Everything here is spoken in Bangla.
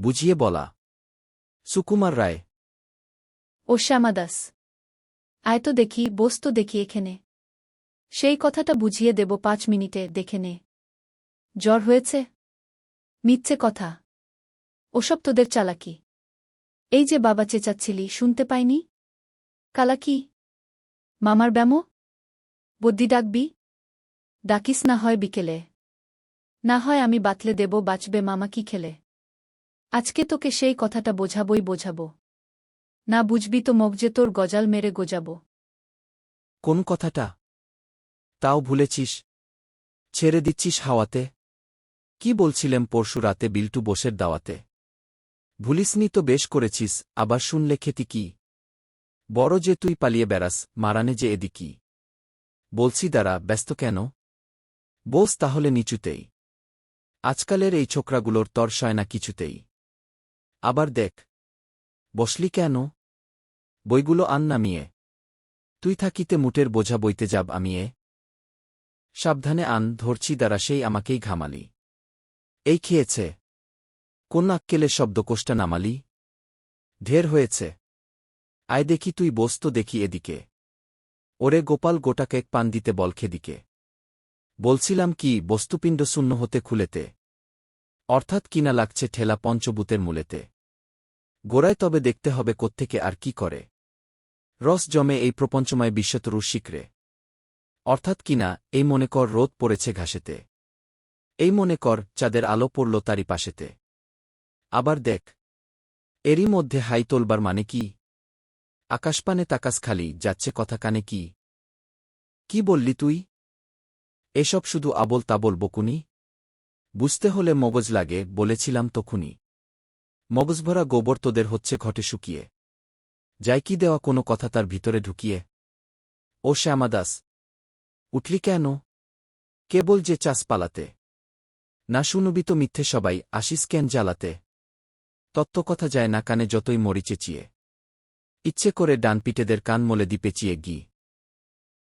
বুঝিয়ে বলা। সুকুমার রায়। ও শ্যামা দাস আয় তো দেখি, বস তো দেখি এখানে। সেই কথাটা বুঝিয়ে দেব পাঁচ মিনিটে, দেখে নে। জ্বর হয়েছে? মিথ্যে কথা। ওসব তোদের চালাকি। এই যে বাবা চেঁচাচ্ছিলি, শুনতে পাইনি? কালাকি? মামার ব্যামো? বদ্যি ডাকবি? ডাকিস না হয় বিকেলে। না হয় আমি বাতলে দেব, বাঁচবে মামা কি খেলে? আজকে তোকে সেই কথাটা বোঝাবই বোঝাব। না বুঝবি তো মগজে তোর গজাল মেরে গোজাব। কোন কথাটা? তাও ভুলেছিস? ছেড়ে দিচ্ছিস হাওয়াতে? কি বলছিলেম পরশু রাতে বিল্টু বসের দাওয়াতে? ভুলিসনি তো বেশ করেছিস, আবার শুনলে খেতি কি? বড় যে তুই পালিয়ে বেড়াস, মারানে যে এদিকি বলছি দ্বারা ব্যস্ত কেন? বোস তাহলে নিচুতেই। আজকালের এই ছোকরাগুলোর তর সয় না কিছুতেই। আবার দেখ। বসলি কেন? বইগুলো আন নামিয়ে। তুই থাকিতে মুটের বোঝা বইতে যাব আমিয়ে। সাবধানে আন, ধরছি দ্বারা সেই আমাকেই ঘামালি। এই খেয়েছে। কোন আক্কেলে শব্দকোষ্টা নামালি? ঢের হয়েছে। আয় দেখি তুই বসতো দেখি এদিকে। ওরে গোপাল গোটা কেক পান দিতে বল খেদিকে। বলছিলাম কি, বস্তুপিণ্ড শূন্য হতে খুলেতে। অর্থাৎ কিনা লাগছে ঠেলা পঞ্চভূতের মূলেতে। গোড়ায় তবে দেখতে হবে কোত্থেকে আর কি করে। রস জমে এই প্রপঞ্চময় বিশ্বতরুর শিকরে অর্থাৎ কিনা এই মনে কর রোদ পড়েছে ঘাসেতে। এই মনে কর চাঁদের আলো পড়ল তারই পাশেতে। আবার দেখ, এরই মধ্যে হাই তোলবার মানে কি? আকাশপানে তাকাস খালি, যাচ্ছে কথা কানে কি? কি বললি তুই? এসব শুধু আবল তাবল বকুনি। বুঝতে হলে মগজ লাগে, বলেছিলাম তখুনি। মগজভরা গোবর তোদের হচ্ছে ঘটে শুকিয়ে। যাই কি দেওয়া কোনো কথা তার ভিতরে ঢুকিয়ে। ও শ্যামাদাস, উঠলি কেন? কেবল যে চাষ পালাতে। না শুনবি তো মিথ্যে সবাই, আসিস কেন জ্বালাতে? তত্ত্বকথা যায় না কানে যতই মরি চেঁচিয়ে। ইচ্ছে করে ডানপিটেদের কান মলে দি পেঁচিয়ে গি।